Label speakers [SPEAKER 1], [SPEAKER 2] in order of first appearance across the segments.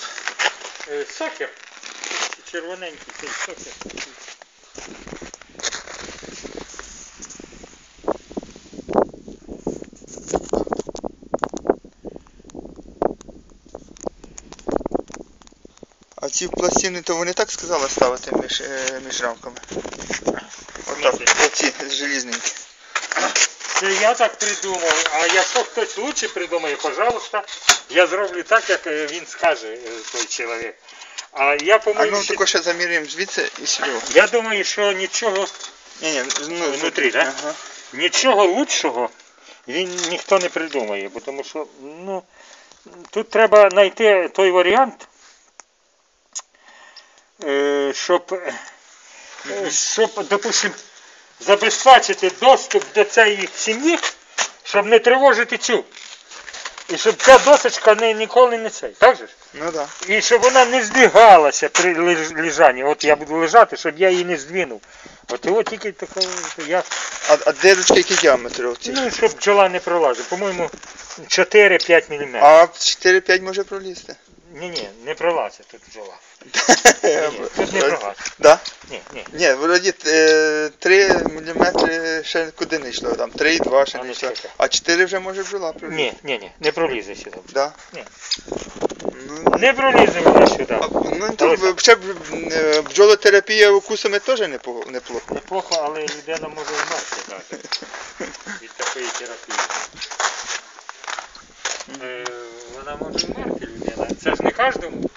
[SPEAKER 1] тут?
[SPEAKER 2] Е, Сокер. Червоненький цей сокер.
[SPEAKER 1] А ці пластини, то вони так сказали ставити між, е, між рамками. Отак, оці желізненькі.
[SPEAKER 2] Це я так придумав, а якщо хтось лучше придумає, пожалуйста, я зроблю так, як е, він скаже, е, той чоловік. А я
[SPEAKER 1] А ну
[SPEAKER 2] ще-
[SPEAKER 1] тако ще заміряємо звідси і сюди.
[SPEAKER 2] я думаю, що нічого,
[SPEAKER 1] Ні, ні, ну,
[SPEAKER 2] Внутрі, да?
[SPEAKER 1] Ага.
[SPEAKER 2] нічого лучшого він ніхто не придумає, бо тому що ну, тут треба знайти той варіант, е, щоб, щоб, допустим, забезпечити доступ до цієї сім'ї, щоб не тривожити цю. І щоб ця досочка не, ніколи не цей. Так же ж?
[SPEAKER 1] Ну так.
[SPEAKER 2] І щоб вона не здвигалася при леж- лежанні. От я буду лежати, щоб я її не здвинув. От його тільки такого, я,
[SPEAKER 1] А, а де ручки які діаметри оці?
[SPEAKER 2] ну, щоб бджола не пролазила. По-моєму, 4-5 мм.
[SPEAKER 1] А 4-5 може пролізти.
[SPEAKER 2] Ні, ні, не пролазить тут бджола. Ні, тут не пролазить.
[SPEAKER 1] Да?
[SPEAKER 2] Ні, ні.
[SPEAKER 1] Ні, вроді е, 3 мм ще куди не йшло, там 3,2 ще
[SPEAKER 2] А
[SPEAKER 1] не
[SPEAKER 2] ну,
[SPEAKER 1] йшло. А 4 вже може бджола пролізти.
[SPEAKER 2] Ні, ні, ні, не пролізе сюди.
[SPEAKER 1] Да?
[SPEAKER 2] Ні.
[SPEAKER 1] Ну,
[SPEAKER 2] Не пролізе вона сюди.
[SPEAKER 1] а, ну то ще б, е, бджолотерапія укусами теж непого- неплохо.
[SPEAKER 2] Неплохо, але людина може вмерти навіть від такої терапії. Е, Вона може вмерти. Це ж не кожному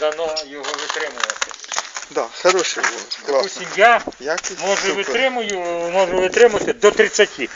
[SPEAKER 2] дано його витримувати.
[SPEAKER 1] Да, хороший. Класно.
[SPEAKER 2] Допустим, я
[SPEAKER 1] Якість супер.
[SPEAKER 2] витримую, можу витримати до 30.